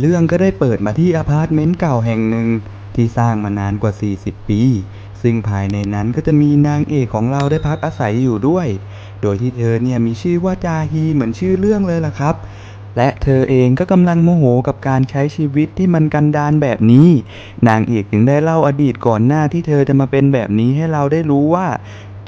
เรื่องก็ได้เปิดมาที่อพาร์ตเมนต์เก่าแห่งหนึ่ง ที่สร้างมานานกว่า 40 ปี ซึ่งภายในนั้นก็จะมีนางเอกของเราได้พักอาศัยอยู่ด้วย โดยที่เธอเนี่ยมีชื่อว่าจาฮีเหมือนชื่อเรื่องเลยล่ะครับ และเธอเองก็กำลังโมโหกับการใช้ชีวิตที่มันกันดารแบบนี้ นางเอกจึงได้เล่าอดีตก่อนหน้าที่เธอจะมาเป็นแบบนี้ให้เราได้รู้ว่า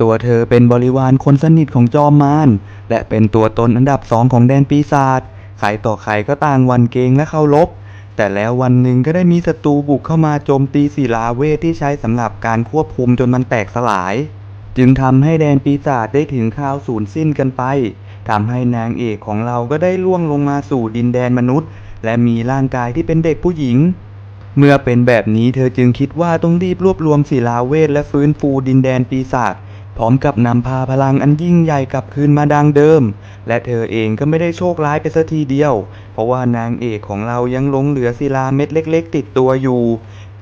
ตัวเธอเป็นบริวารคนสนิทของจอมมารและเป็นตัวตนอันดับสองของแดนปีศาจ ใครต่อใครก็ต่างวันเกงและเคารพแต่แล้ววันหนึ่งก็ได้มีศัตรูบุกเข้ามาโจมตีศิลาเวทที่ใช้สำหรับการควบคุมจนมันแตกสลาย จึงทำให้แดนปีศาจได้ถึงข่าวสูญสิ้นกันไปทำให้นางเอกของเราก็ได้ล่วงลงมาสู่ดินแดนมนุษย์ และมีร่างกายที่เป็นเด็กผู้หญิง เมื่อเป็นแบบนี้เธอจึงคิดว่าต้องรีบรวบรวมศิลาเวทและฟื้นฟูดินแดนปีศาจ ร้อมกับนำพาพลังอันยิ่งใหญ่กลับคืนมาดังเดิม และเธอเองก็ไม่ได้โชคร้ายไปสัทีเดียว เพราะว่านางเอกของเรายังหลงเหลือศิลาเม็ดเล็ก ๆ ติดตัวอยู่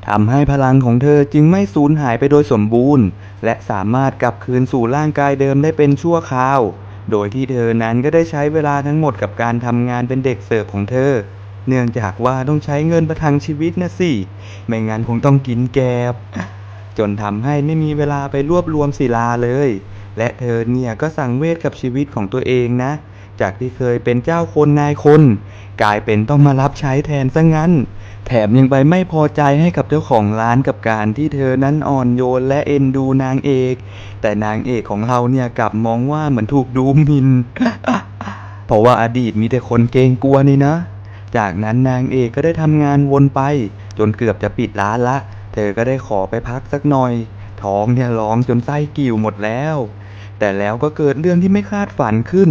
ทำให้พลังของเธอจึงไม่สูญหายไปโดยสมบูรณ์ และสามารถกลับคืนสู่ร่างกายเดิมได้เป็นชั่วคราว โดยที่เธอนั้นก็ได้ใช้เวลาทั้งหมดกับการทำงานเป็นเด็กเสิร์ฟของเธอ เนื่องจากว่าต้องใช้เงินประทังชีวิตนะสิ ไม่งั้นคงต้องกินแกบ จนทำให้ไม่มีเวลาไปรวบรวมศิลาเลย และเธอเนี่ยก็สั่งเวทกับชีวิตของตัวเองนะ จากที่เคยเป็นเจ้าคนนายคน กลายเป็นต้องมารับใช้แทนซะงั้น แถมยังไปไม่พอใจให้กับเจ้าของร้านกับการที่เธอนั้นอ่อนโยนและเอ็นดูนางเอก แต่นางเอกของเราเนี่ยกลับมองว่าเหมือนถูกดูหมินเพราะว่าอดีตมีแต่คนเกรงกลัวนี่นะ จากนั้นนางเอกก็ได้ทำงานวนไป จนเกือบจะปิดร้านละ ธอก็ได้ขอไปพักสักหน่อย ท้องเนี่ยร้องจนไส้กิ่วหมดแล้ว แต่แล้วก็เกิดเรื่องที่ไม่คาดฝันขึ้น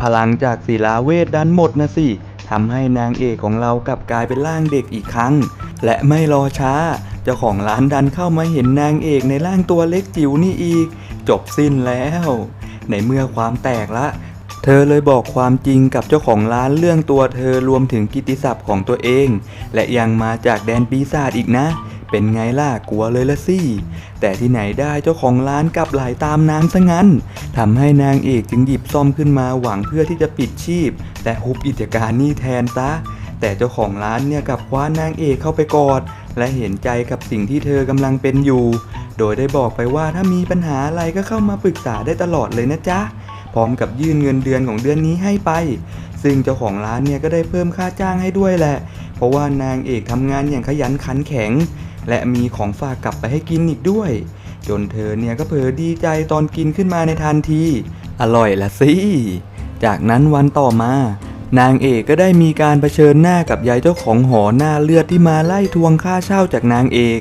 พลังจากศิลาเวทดันหมดนะสิทำให้นางเอกของเรากลับกลายเป็นร่างเด็กอีกครั้ง และไม่รอช้า เจ้าของร้านดันเข้ามาเห็นนางเอกในร่างตัวเล็กจิ๋วนี่อีก จบสิ้นแล้ว ในเมื่อความแตกละ เธอเลยบอกความจริงกับเจ้าของร้านเรื่องตัวเธอรวมถึงกิตติศัพท์ของตัวเอง และยังมาจากแดนปีศาจอีกนะ เป็นไงล่ะกลัวเลยละสิ แต่ที่ไหนได้เจ้าของร้านกลับไหลตามนางซะงั้นทำให้นางเอกจึงหยิบซ่อมขึ้นมาหวังเพื่อที่จะปิดชีพ และฮุบกิจการนี่แทนซะ แต่เจ้าของร้านเนี่ยกลับคว้านางเอกเข้าไปกอด และเห็นใจกับสิ่งที่เธอกำลังเป็นอยู่ โดยได้บอกไปว่าถ้ามีปัญหาอะไรก็เข้ามาปรึกษาได้ตลอดเลยนะจ๊ะพร้อมกับยื่นเงินเดือนของเดือนนี้ให้ไป ซึ่งเจ้าของร้านเนี่ยก็ได้เพิ่มค่าจ้างให้ด้วยแหละ เพราะว่านางเอกทำงานอย่างขยันขันแข็ง และมีของฝากกลับไปให้กินอีกด้วย จนเธอเนี่ยก็เผลอดีใจตอนกินขึ้นมาในทันที อร่อยละสิ จากนั้นวันต่อมา นางเอกก็ได้มีการเผชิญหน้ากับยายเจ้าของหอหน้าเลือดที่มาไล่ทวงค่าเช่าจากนางเอก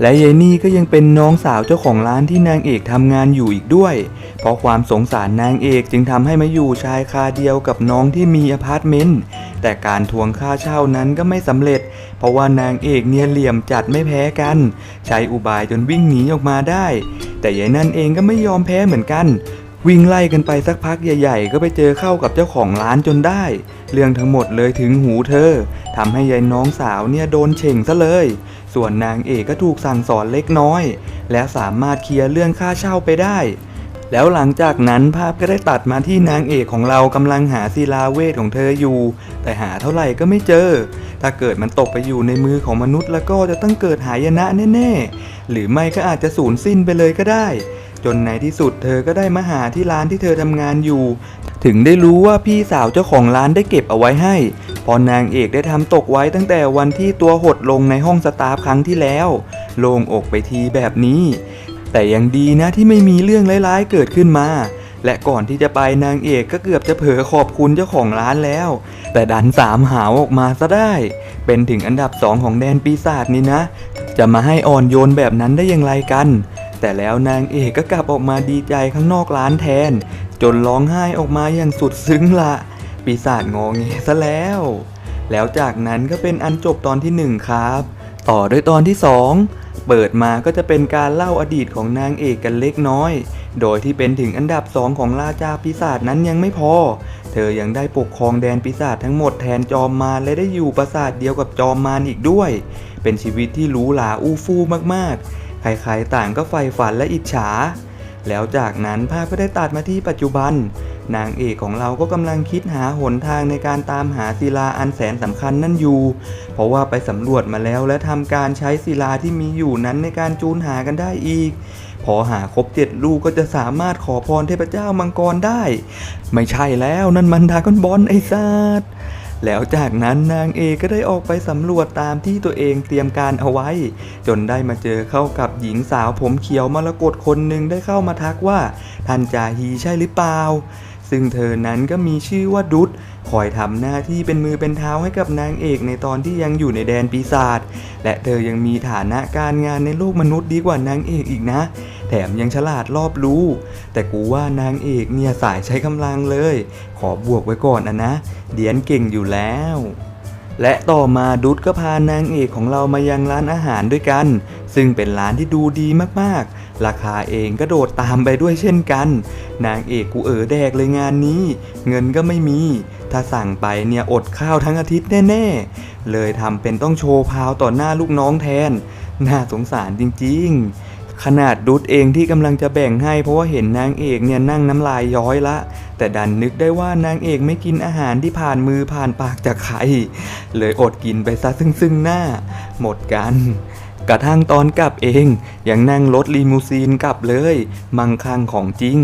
และยายนี่ก็ยังเป็นน้องสาวเจ้าของร้านที่นางเอกทำงานอยู่อีกด้วย เพราะความสงสารนางเอกจึงทำให้มาอยู่ชายคาเดียวกับน้องที่มีอพาร์ตเมนต์แต่การทวงค่าเช่านั้นก็ไม่สำเร็จ เพราะว่านางเอกเนี่ยเหลี่ยมจัดไม่แพ้กัน ใช้อุบายจนวิ่งหนีออกมาได้ แต่ยายนั่นเองก็ไม่ยอมแพ้เหมือนกัน วิ่งไล่กันไปสักพักใหญ่ ๆ ก็ไปเจอเข้ากับเจ้าของร้านจนได้ เรื่องทั้งหมดเลยถึงหูเธอทำให้ยายน้องสาวเนี่ยโดนเฉ่งซะเลย ส่วนนางเอกก็ถูกสั่งสอนเล็กน้อย และสามารถเคลียร์เรื่องค่าเช่าไปได้ แล้วหลังจากนั้นภาพก็ได้ตัดมาที่นางเอกของเรากำลังหาศิลาเวทของเธออยู่ แต่หาเท่าไหร่ก็ไม่เจอ ถ้าเกิดมันตกไปอยู่ในมือของมนุษย์แล้วก็จะต้องเกิดหายนะแน่ๆ หรือไม่ก็อาจจะสูญสิ้นไปเลยก็ได้ จนในที่สุดเธอก็ได้มาหาที่ร้านที่เธอทำงานอยู่ ถึงได้รู้ว่าพี่สาวเจ้าของร้านได้เก็บเอาไว้ให้พอนางเอกได้ทำตกไว้ตั้งแต่วันที่ตัวหดลงในห้องสตาฟครั้งที่แล้ว โล่งอกไปทีแบบนี้ แต่ยังดีนะที่ไม่มีเรื่องร้ายๆเกิดขึ้นมา และก่อนที่จะไปนางเอกก็เกือบจะเผลอขอบคุณเจ้าของร้านแล้ว แต่ดันสามหาวออกมาซะได้ เป็นถึงอันดับสองของแดนปีศาจนี่นะ จะมาให้อ่อนโยนแบบนั้นได้อย่างไรกัน แต่แล้วนางเอกก็กลับออกมาดีใจข้างนอกร้านแทน จนร้องไห้ออกมาอย่างสุดซึ้งละปีศาจงอเงซะแล้ว แล้วจากนั้นก็เป็นอันจบตอนที่หนึ่งครับ ต่อด้วยตอนที่สองเปิดมาก็จะเป็นการเล่าอดีตของนางเอกกันเล็กน้อย โดยที่เป็นถึงอันดับสองของราชาปีศาจนั้นยังไม่พอ เธอยังได้ปกครองแดนปีศาจทั้งหมดแทนจอมมารและได้อยู่ปราสาทเดียวกับจอมมารอีกด้วย เป็นชีวิตที่หรูหราอู้ฟู่มากๆ ใครๆต่างก็ใฝ่ฝันและอิจฉา แล้วจากนั้นภาพก็ได้ตัดมาที่ปัจจุบัน นางเอกของเราก็กำลังคิดหาหนทางในการตามหาศิลาอันแสนสำคัญนั่นอยู่ เพราะว่าไปสำรวจมาแล้วและทำการใช้ศิลาที่มีอยู่นั้นในการจูนหากันได้อีก พอหาครบเจ็ดลูกก็จะสามารถขอพรเทพเจ้ามังกรได้ ไม่ใช่แล้วนั่นมันดากอนบอลไอ้สัตว์ แล้วจากนั้นนางเอกก็ได้ออกไปสำรวจตามที่ตัวเองเตรียมการเอาไว้ จนได้มาเจอเข้ากับหญิงสาวผมเขียวมรกตคนหนึ่งได้เข้ามาทักว่าท่านจาฮีใช่หรือเปล่า ซึ่งเธอนั้นก็มีชื่อว่าดุดคอยทำหน้าที่เป็นมือเป็นเท้าให้กับนางเอกในตอนที่ยังอยู่ในแดนปีศาจและเธอยังมีฐานะการงานในโลกมนุษย์ดีกว่านางเอกอีกนะ แถมยังฉลาดรอบรู้ แต่กูว่านางเอกเนี่ยสายใช้กำลังเลย ขอบวกไว้ก่อนนะนะ เดียนเก่งอยู่แล้วและต่อมาดุดก็พานางเอกของเรามายังร้านอาหารด้วยกัน ซึ่งเป็นร้านที่ดูดีมากๆ ราคาเองก็โดดตามไปด้วยเช่นกัน นางเอกกูเอ๋อแดกเลยงานนี้ เงินก็ไม่มี ถ้าสั่งไปเนี่ยอดข้าวทั้งอาทิตย์แน่ ๆ เลยทำเป็นต้องโชว์พาวต่อหน้าลูกน้องแทน น่าสงสารจริง ๆ ขนาดดุดเองที่กำลังจะแบ่งให้เพราะว่าเห็นนางเอกเนี่ยนั่งน้ำลายย้อยละแต่ดันนึกได้ว่านางเอกไม่กินอาหารที่ผ่านมือผ่านปากจากใคร เลยอดกินไปซะซึ่งซึ่งหน้า หมดกัน กระทั่งตอนกลับเอง ยังนั่งรถลีมูซีนกลับเลย มังคังของจริง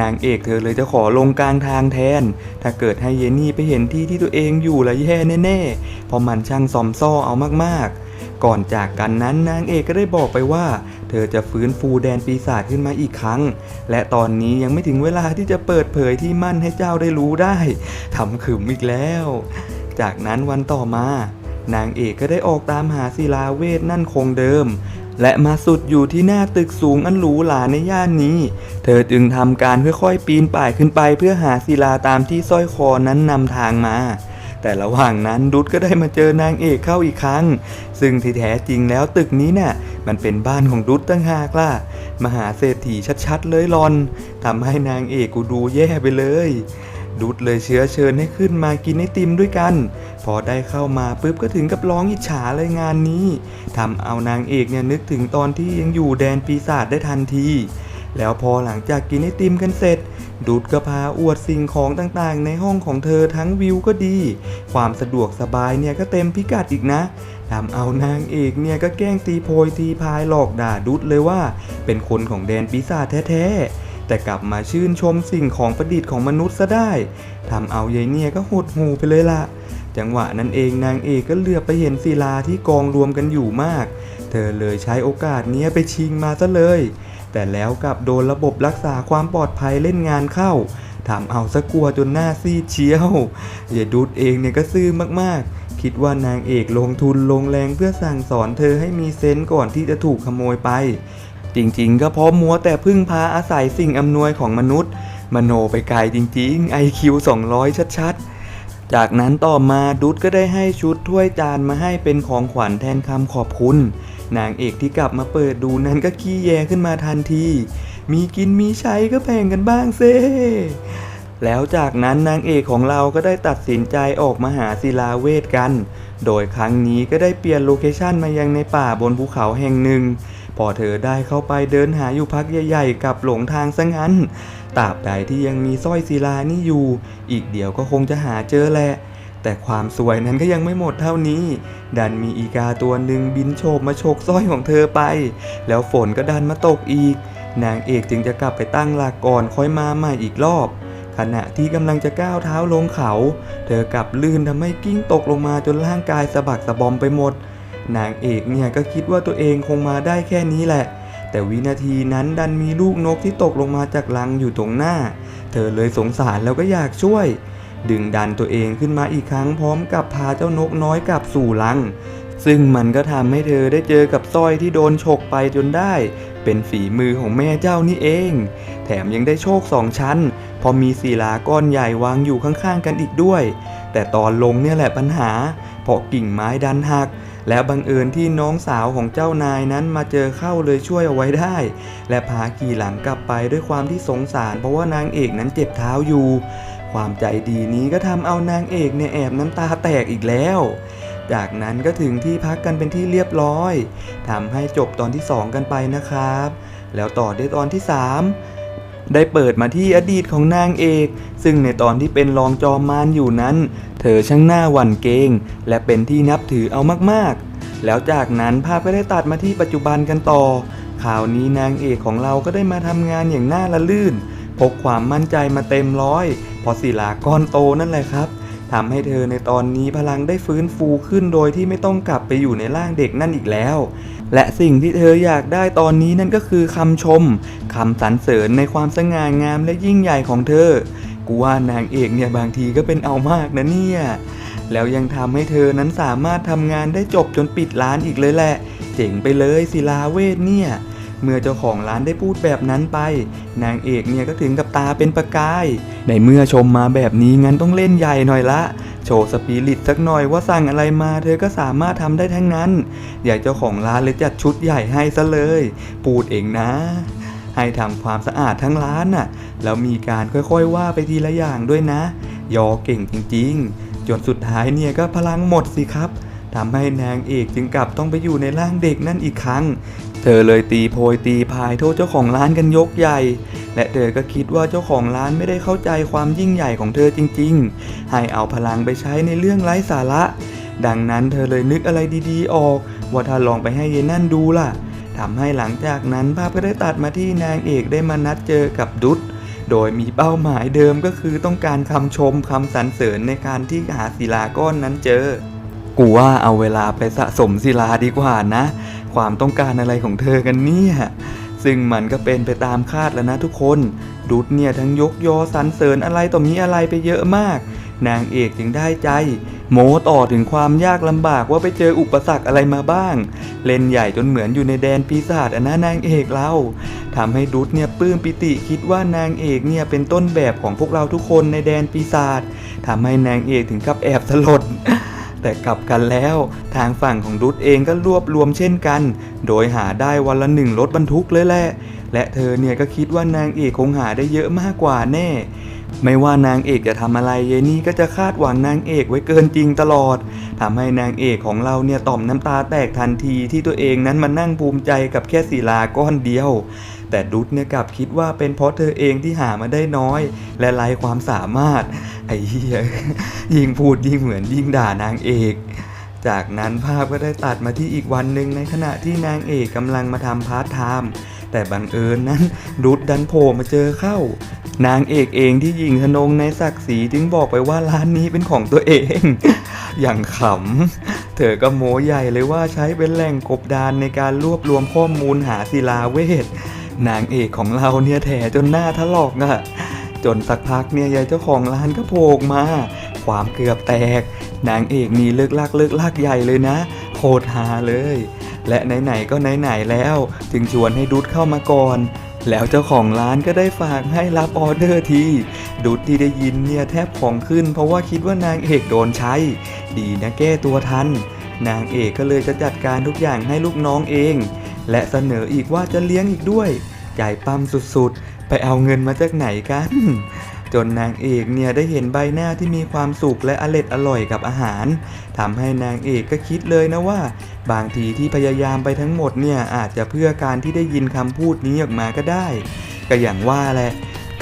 นางเอกเธอเลยจะขอลงกลางทางแทน ถ้าเกิดให้เยนี่ไปเห็นที่ที่ตัวเองอยู่ละแย่แน่ๆ เพราะมันช่างซอมซ่อเอามากๆ ก่อนจากกันนั้นนางเอกก็ได้บอกไปว่า เธอจะฟื้นฟูแดนปีศาจขึ้นมาอีกครั้ง และตอนนี้ยังไม่ถึงเวลาที่จะเปิดเผยที่มั่นให้เจ้าได้รู้ได้ทำขึมอีกแล้ว จากนั้นวันต่อมา นางเอกก็ได้ออกตามหาศิลาเวทนั่นคงเดิม และมาสุดอยู่ที่หน้าตึกสูงอันหรูหราในย่านนี้ เธอจึงทำการค่อยๆปีนป่ายขึ้นไปเพื่อหาศิลาตามที่สร้อยคอนั้นนำทางมา แต่ระหว่างนั้นดุดก็ได้มาเจอนางเอกเข้าอีกครั้ง ซึ่งที่แท้จริงแล้วตึกนี้น่ะมันเป็นบ้านของดุดตั้งหากล่ะมหาเศรษฐีชัดๆ เลยรอนทำให้นางเอกกูดูแย่ไปเลย ดุดเลยเชื้อเชิญให้ขึ้นมากินไอติมด้วยกัน พอได้เข้ามาปุ๊บก็ถึงกับร้องอิจฉาเลยงานนี้ทำเอานางเอกเนี่ยนึกถึงตอนที่ยังอยู่แดนปีศาจได้ทันที แล้วพอหลังจากกินไอติมกันเสร็จ ดุดก็พาอวดสิ่งของต่างๆ ในห้องของเธอทั้งวิวก็ดี ความสะดวกสบายเนี่ยก็เต็มพิกัดอีกนะทำเอานางเอกเนี่ยก็แกล้งตีโพยตีพายหลอกด่าดุดเลยว่า เป็นคนของแดนปีศาจแท้ๆ แต่กลับมาชื่นชมสิ่งของประดิษฐ์ของมนุษย์ซะได้ทำเอายายเนี่ยก็หดหูไปเลยล่ะ จังหวะนั้นเองนางเอกก็เหลือบไปเห็นศิลาที่กองรวมกันอยู่มาก เธอเลยใช้โอกาสนี้ไปชิงมาซะเลย แต่แล้วกลับโดนระบบรักษาความปลอดภัยเล่นงานเข้าทำเอาสะกลัวจนหน้าซีดเชียวอย่าดูดเองเนี่ยก็ซื่อมากๆคิดว่านางเอกลงทุนลงแรงเพื่อสั่งสอนเธอให้มีเซนส์ก่อนที่จะถูกขโมยไป จริงๆ ก็เพราะมัวแต่พึ่งพาอาศัยสิ่งอำนวยของมนุษย์ มโนไปไกลจริงๆ IQ 200 ชัดๆ จากนั้นต่อมาดุดก็ได้ให้ชุดถ้วยจานมาให้เป็นของขวัญแทนคำขอบคุณ นางเอกที่กลับมาเปิดดูนั้นก็ขี้แยขึ้นมาทันที มีกินมีใช้ก็แบ่งกันบ้างเซแล้วจากนั้นนางเอกของเราก็ได้ตัดสินใจออกมาหาศิลาเวทกัน โดยครั้งนี้ก็ได้เปลี่ยนโลเคชั่นมายังในป่าบนภูเขาแห่งหนึ่ง พอเธอได้เข้าไปเดินหาอยู่พักใหญ่ๆกับหลงทางซะงั้นตราบใดที่ยังมีสร้อยศิลานี่อยู่ อีกเดี๋ยวก็คงจะหาเจอแหละ แต่ความสวยนั้นก็ยังไม่หมดเท่านี้ ดันมีอีกาตัวหนึ่งบินโฉบมาฉกสร้อยของเธอไป แล้วฝนก็ดันมาตกอีก นางเอกจึงจะกลับไปตั้งหลักก่อนค่อยมาใหม่อีกรอบ ขณะที่กำลังจะก้าวเท้าลงเขา เธอกลับลื่นทำให้กิ้งตกลงมาจนร่างกายสะบักสะบอมไปหมด นางเอกเนี่ยก็คิดว่าตัวเองคงมาได้แค่นี้แหละ แต่วินาทีนั้นดันมีลูกนกที่ตกลงมาจากรังอยู่ตรงหน้า เธอเลยสงสารแล้วก็อยากช่วย ดึงดันตัวเองขึ้นมาอีกครั้งพร้อมกับพาเจ้านกน้อยกลับสู่รัง ซึ่งมันก็ทำให้เธอได้เจอกับสร้อยที่โดนฉกไปจนได้ เป็นฝีมือของแม่เจ้านี่เอง แถมยังได้โชคสองชั้น พอมีศิลาก้อนใหญ่วางอยู่ข้างๆกันอีกด้วย แต่ตอนลงเนี่ยแหละปัญหาเพราะกิ่งไม้ดันหัก และบังเอิญที่น้องสาวของเจ้านายนั้นมาเจอเข้าเลยช่วยเอาไว้ได้ และพาขี่หลังกลับไปด้วยความที่สงสาร เพราะว่านางเอกนั้นเจ็บเท้าอยู่ ความใจดีนี้ก็ทำเอานางเอกเนี่ยแอบน้ำตาแตกอีกแล้วจากนั้นก็ถึงที่พักกันเป็นที่เรียบร้อยทำให้จบตอนที่ 2 กันไปนะครับ แล้วต่อด้วยตอนที่ 3 ได้เปิดมาที่อดีตของนางเอก ซึ่งในตอนที่เป็นรองจอมมารอยู่นั้น เธอช่างหน้าหวั่นเกรงและเป็นที่นับถือเอามากๆ แล้วจากนั้นภาพก็ได้ตัดมาที่ปัจจุบันกันต่อ ข่าวนี้นางเอกของเราก็ได้มาทำงานอย่างน่าละลื่น พกความมั่นใจมาเต็มร้อยเพราะศิลาก้อนโตนั่นแหละครับ ทำให้เธอในตอนนี้พลังได้ฟื้นฟูขึ้นโดยที่ไม่ต้องกลับไปอยู่ในร่างเด็กนั่นอีกแล้ว และสิ่งที่เธออยากได้ตอนนี้นั่นก็คือคำชมคำสรรเสริญในความสง่างามและยิ่งใหญ่ของเธอ กูว่านางเอกเนี่ยบางทีก็เป็นเอามากนะเนี่ย แล้วยังทำให้เธอนั้นสามารถทำงานได้จบจนปิดร้านอีกเลยแหละ เจ๋งไปเลยศิลาเวทเนี่ย เมื่อเจ้าของร้านได้พูดแบบนั้นไป นางเอกเนี่ยก็ถึงกับตาเป็นประกาย ในเมื่อชมมาแบบนี้งั้นต้องเล่นใหญ่หน่อยละ โชว์สปิริตสักหน่อยว่าสั่งอะไรมาเธอก็สามารถทำได้ทั้งนั้น อยากเจ้าของร้านเลยจัดชุดใหญ่ให้ซะเลย ปูดเองนะให้ทำความสะอาดทั้งร้านน่ะ แล้วมีการค่อยๆว่าไปทีละอย่างด้วยนะ ยอเก่งจริงๆ จนสุดท้ายเนี่ยก็พลังหมดสิครับ ทำให้นางเอกจึงกลับต้องไปอยู่ในร่างเด็กนั่นอีกครั้ง เธอเลยตีโพยตีพายโทษเจ้าของร้านกันยกใหญ่ และเธอก็คิดว่าเจ้าของร้านไม่ได้เข้าใจความยิ่งใหญ่ของเธอจริง ๆ ให้เอาพลังไปใช้ในเรื่องไร้สาระ ดังนั้นเธอเลยนึกอะไรดีๆ ออก ว่าถ้าลองไปให้เยนั่นดูล่ะทำให้หลังจากนั้นภาพก็ได้ตัดมาที่นางเอกได้มานัดเจอกับดุษโดยมีเป้าหมายเดิมก็คือต้องการคำชมคำสรรเสริญในการที่หาศิลาก้อนนั้นเจอ กูว่าเอาเวลาไปสะสมศิลาดีกว่านะ ความต้องการอะไรของเธอกันเนี่ย ซึ่งมันก็เป็นไปตามคาดแล้วนะทุกคนดุดเนี่ยทั้งยกยอสรรเสริญอะไรต่อมีอะไรไปเยอะมาก นางเอกจึงได้ใจ โม้ต่อถึงความยากลำบากว่าไปเจออุปสรรคอะไรมาบ้าง เล่นใหญ่จนเหมือนอยู่ในแดนปีศาจอะนะนางเอกเราทำให้ดุดเนี่ยปลื้มปิติคิดว่านางเอกเนี่ยเป็นต้นแบบของพวกเราทุกคนในแดนปีศาจทำให้นางเอกถึงกับแอบสลด แต่กลับกันแล้ว ทางฝั่งของดุดเองก็รวบรวมเช่นกัน โดยหาได้วันละหนึ่งรถบรรทุกเลยแหละ และเธอเนี่ยก็คิดว่านางเอกคงหาได้เยอะมากกว่าแน่ ไม่ว่านางเอกจะทำอะไรเยนี่ก็จะคาดหวังนางเอกไว้เกินจริงตลอดทำให้นางเอกของเราเนี่ยต่อมน้ำตาแตกทันทีที่ตัวเองนั้นมานั่งภูมิใจกับแค่ศิลาก้อนเดียว แต่ดุดเนี่ยกลับคิดว่าเป็นเพราะเธอเองที่หามาได้น้อย และไร้ความสามารถ ไอ้เหี้ยยิ่งพูดยิ่งเหมือนยิ่งด่านางเอกจากนั้นภาพก็ได้ตัดมาที่อีกวันหนึ่งในขณะที่นางเอกกำลังมาทำพาร์ทไทม์แต่บังเอิญนั้นดุดดันโผล่มาเจอเข้า นางเอกเองที่ยิงทนงในศักดิ์ศรีจึงบอกไปว่าร้านนี้เป็นของตัวเอง อย่างขำ เธอก็โม้ใหญ่เลยว่าใช้เป็นแหล่งกบดานในการรวบรวมข้อมูลหาศิลาเวท นางเอกของเราเนี่ยแถจนหน้าทะลอกอะจนสักพักเนี่ยยายเจ้าของร้านก็โผล่มา ความเกือบแตก นางเอกนี่เลิกลักเลิกลักใหญ่เลยนะโคตรฮาเลย และไหนๆก็ไหนๆแล้ว จึงชวนให้ดุดเข้ามาก่อน แล้วเจ้าของร้านก็ได้ฝากให้รับออเดอร์ทีดุดที่ได้ยินเนี่ยแทบของขึ้น เพราะว่าคิดว่านางเอกโดนใช้ ดีนะแก้ตัวทัน นางเอกก็เลยจะจัดการทุกอย่างให้ลูกน้องเอง และเสนออีกว่าจะเลี้ยงอีกด้วย จปั๊มสุดๆ ไปเอาเงินมาจากไหนกัน จนนางเอกเนี่ยได้เห็นใบหน้าที่มีความสุขและอร็ดอร่อยกับอาหารทำให้นางเอกก็คิดเลยนะว่า บางทีที่พยายามไปทั้งหมดเนี่ยอาจจะเพื่อการที่ได้ยินคำพูดนี้ออกมาก็ได้ ก็อย่างว่าแหละ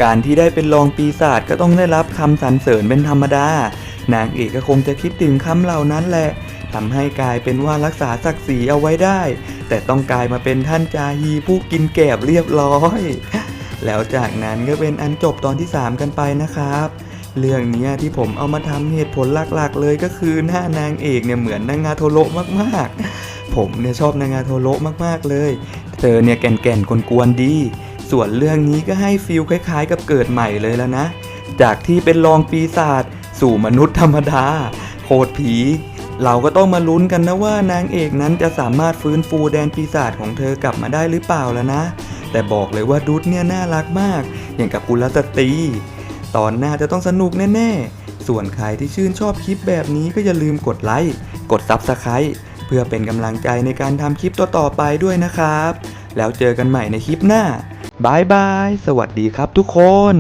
การที่ได้เป็นรองปีศาจก็ต้องได้รับคำสรรเสริญเป็นธรรมดานางเอกก็คงจะคิดถึงคำเหล่านั้นแหละ ทำให้กลายเป็นว่ารักษาศักดิ์ศรีเอาไว้ได้ แต่ต้องกลายมาเป็นท่านจาฮีผู้กินแกบเรียบร้อย แล้วจากนั้นก็เป็นอันจบตอนที่ 3 กันไปนะครับเรื่องนี้ที่ผมเอามาทำเหตุผลหลักๆเลยก็คือหน้านางเอกเนี่ยเหมือนนางงาโทโรมากๆ ผมเนี่ยชอบนางงาโทโรมากๆเลย เธอเนี่ยแก่นๆกวนๆดี ส่วนเรื่องนี้ก็ให้ฟิลคล้ายๆ กับเกิดใหม่เลยแล้วนะ จากที่เป็นรองปีศาจสู่มนุษย์ธรรมดา โคตรผี เราก็ต้องมาลุ้นกันนะว่านางเอกนั้นจะสามารถฟื้นฟูแดนปีศาจของเธอกลับมาได้หรือเปล่าแล้วนะ แต่บอกเลยว่าดุดเนี่ยน่ารักมาก อย่างกับกุลสตรี ตอนหน้าจะต้องสนุกแน่ๆ ส่วนใครที่ชื่นชอบคลิปแบบนี้ก็อย่าลืมกดไลค์กด Subscribe เพื่อเป็นกำลังใจในการทำคลิปต่อๆไปด้วยนะครับ แล้วเจอกันใหม่ในคลิปหน้าบายบาย สวัสดีครับทุกคน